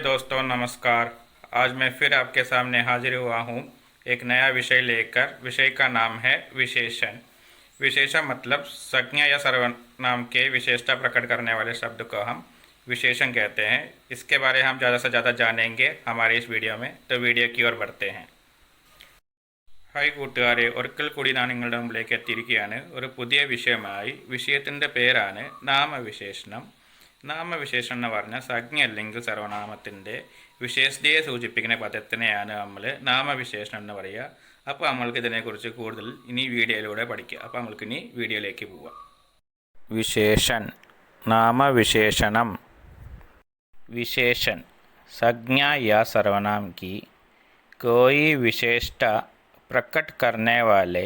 हाय दोस्तों नमस्कार आज मैं फिर आपके सामने हाजिर हुआ हूँ एक नया विषय लेकर विषय का नाम है विशेषण विशेषण मतलब संज्ञा या सर्वनाम के विशेषता प्रकट करने वाले शब्द को हम विशेषण कहते हैं इसके बारे में हम ज़्यादा से ज़्यादा जानेंगे हमारे इस वीडियो में तो वीडियो की ओर बढ़ते हैं ഹായ് കൂട്ടുകാരെ ഒരിക്കൽ കൂടി ഞാൻ നിങ്ങളുടെ മുമ്പിലേക്ക് എത്തിയിരിക്കുകയാണ് ഒരു പുതിയ വിഷയമായി വിഷയത്തിൻ്റെ പേരാണ് നാമവിശേഷണം നാമവിശേഷണം എന്ന് പറഞ്ഞാൽ സംജ്ഞ അല്ലെങ്കിൽ സർവനാമത്തിൻ്റെ വിശേഷതയെ സൂചിപ്പിക്കുന്ന പദത്തിനെയാണ് നമ്മൾ നാമവിശേഷണം എന്ന് പറയുക അപ്പോൾ നമ്മൾക്ക് ഇതിനെക്കുറിച്ച് കൂടുതൽ ഇനി വീഡിയോയിലൂടെ പഠിക്കുക അപ്പോൾ നമ്മൾക്ക് ഇനി വീഡിയോയിലേക്ക് പോവാം വിശേഷൻ നാമവിശേഷണം विशेषण संज्ञा या सर्वनाम की कोई विशेषता प्रकट करने वाले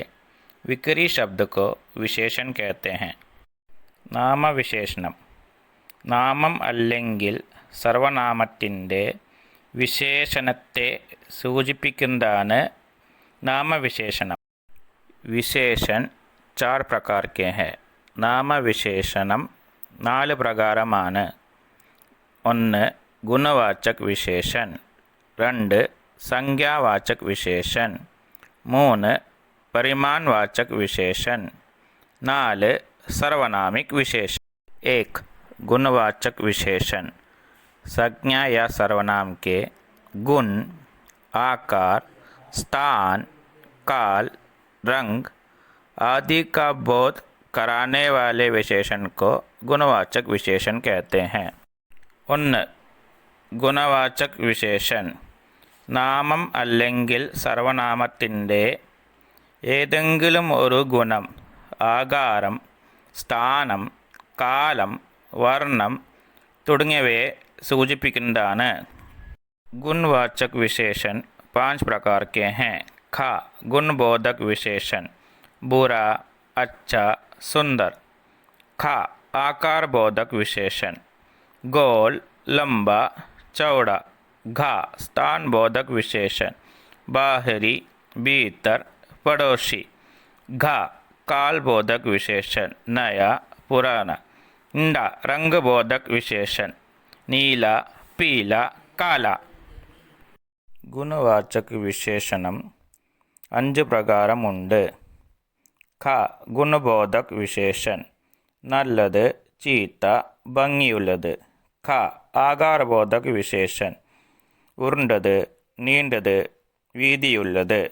विकरी शब्द को विशेषण कहते हैं നാമവിശേഷണം നാമം അല്ലെങ്കിൽ സർവനാമത്തിൻ്റെ വിശേഷണത്തെ സൂചിപ്പിക്കുന്നതാണ് നാമവിശേഷണം വിശേഷൻ ചാർ പ്രകാർ കെ ഹെ നാമവിശേഷണം നാല് പ്രകാരമാണ് ഒന്ന് ഗുണവാചക് വിശേഷൻ രണ്ട് സംഖ്യാവാചക് വിശേഷൻ മൂന്ന് പരിമാൺവാചക് വിശേഷൻ നാല് സർവനാമിക് विशेषण एक गुणवाचक विशेषण संज्ञा या सर्वनाम के गुण आकार स्थान काल रंग आदि का बोध कराने वाले विशेषण को गुणवाचक विशेषण कहते हैं ഒന്ന് ഗുണവാചക് വിശേഷൻ നാമം അല്ലെങ്കിൽ സർവനാമത്തിൻ്റെ ഏതെങ്കിലും ഒരു ഗുണം ആകാരം സ്ഥാനം കാലം वर्ण തുടങ്ങിയവയെ सूचिपिकिंदान गुणवाचक विशेषण पाँच प्रकार के हैं ख गुणबोधक विशेषण बुरा अच्छा सुंदर ख आकार बोधक विशेषण गोल लंबा चौड़ा घा स्थान बोधक विशेषण बाहरी भीतर पड़ोसी घा काल बोधक विशेषण नया पुराना इंडा रंग बोधक विशेषण नीला पीला काला ഗുണവാചക വിശേഷണം അഞ്ച് പ്രകാരമുണ്ട് ഖ ഗുണബോധക് വിശേഷൻ നല്ലത് ചീത്ത ഭംഗിയുള്ളത് ഖ ആകാരബോധക് വിശേഷൻ ഉരുണ്ടത് നീണ്ടത് വീതിയുള്ളത്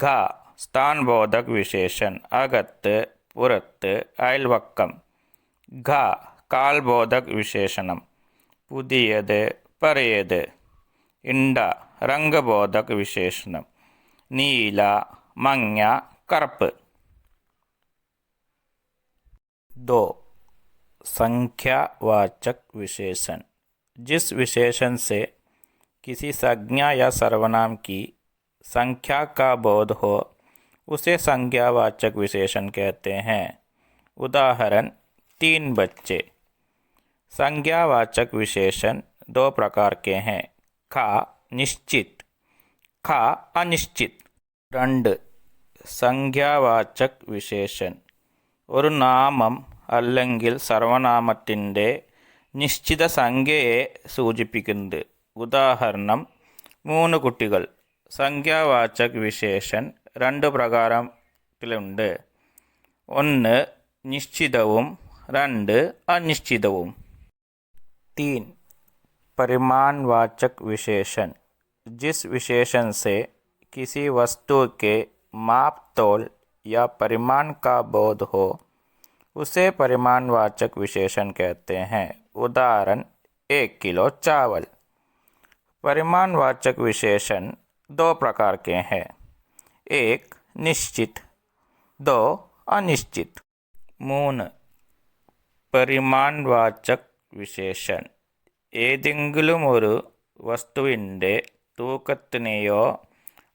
ഘ സ്ഥാൻബോധക് വിശേഷൻ അകത്ത് പുറത്ത് അയൽവക്കം ഘ കാൽബോധക് വിശേഷണം പുതിയത് പഴയത് ഇണ്ട രംഗബോധക് വിശേഷണം നീല മങ്ങ കറുപ്പ് दो संख्यावाचक विशेषण जिस विशेषण से किसी संज्ञा या सर्वनाम की संख्या का बोध हो उसे संज्ञावाचक विशेषण कहते हैं उदाहरण तीन बच्चे संज्ञावाचक विशेषण दो प्रकार के हैं खा निश्चित खा अनिश्चित രണ്ട് സംഖ്യാവാചക് വിശേഷൻ ഒരു നാമം അല്ലെങ്കിൽ സർവനാമത്തിൻ്റെ നിശ്ചിത സംഖ്യയെ സൂചിപ്പിക്കുന്നത് ഉദാഹരണം മൂന്ന് കുട്ടികൾ സംഖ്യാവാചക് വിശേഷൻ രണ്ട് പ്രകാരത്തിലുണ്ട് ഒന്ന് നിശ്ചിതവും രണ്ട് അനിശ്ചിതവും तीन परिमाणवाचक विशेषण जिस विशेषण से किसी वस्तु के माप तोल या परिमाण का बोध हो उसे परिमाणवाचक विशेषण कहते हैं उदाहरण एक किलो चावल परिमाणवाचक विशेषण दो प्रकार के हैं एक निश्चित दो अनिश्चित മൂന്ന് പരിമാൺവാചക് വിശേഷൻ. ഏതെങ്കിലും ഒരു വസ്തുവിന്റെ തൂക്കത്തിനെയോ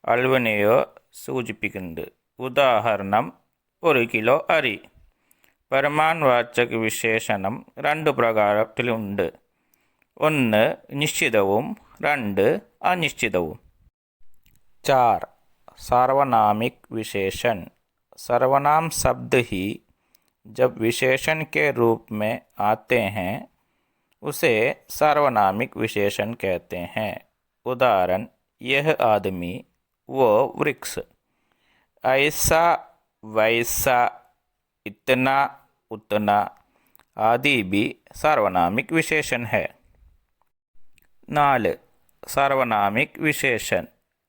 അളവിനെയോ സൂചിപ്പിക്കുന്നുണ്ട്. ഉദാഹരണം ഒരു കിലോ അരി. പരമാൻവാചക വിശേഷണം രണ്ട് പ്രകാരത്തിലുണ്ട്. ഒന്ന് നിശ്ചിതവും. രണ്ട് അനിശ്ചിതവും. ചാർ സർവനാമിക് വിശേഷൻ. സർവനാം ശബ്ദ ഹി जब विशेषण के रूप में आते हैं उसे सार्वनामिक विशेषण कहते हैं उदाहरण यह आदमी वो वृक्ष ऐसा वैसा इतना उतना आदि भी सार्वनामिक विशेषण है നാല് സർവനാമിക് വിശേഷൻ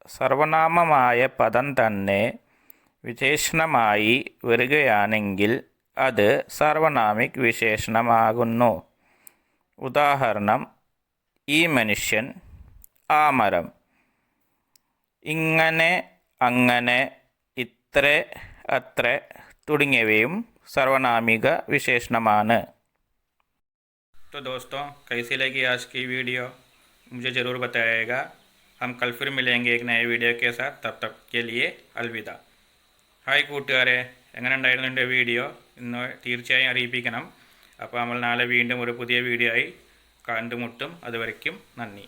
സർവനാമമായ പദം തന്നെ വിശേഷണമായി വരികയാണെങ്കിൽ അത് സാർവനാമിക് വിശേഷണമാകുന്നു. ഉദാഹരണം ഈ മനുഷ്യൻ ആ മരം ഇങ്ങനെ അങ്ങനെ ഇത്ര അത്ര തുടങ്ങിയവയും സർവനാമിക विशेषणमान तो दोस्तों कैसी लगी आज की वीडियो मुझे ज़रूर बताइएगा हम कल फिर मिलेंगे एक नए वीडियो के साथ तब तक के लिए अलविदा ഹായ് കൂട്ടുകാരെ എങ്ങനെ ഉണ്ടായിരുന്നു എന്റെ വീഡിയോ? ഇന്ന് തീർച്ചയായും അറിയിപ്പിക്കണം. അപ്പോൾ നമ്മൾ നാളെ വീണ്ടും ഒരു പുതിയ വീഡിയോ ആയി കണ്ടുമുട്ടും. അതുവരയ്ക്കും നന്ദി.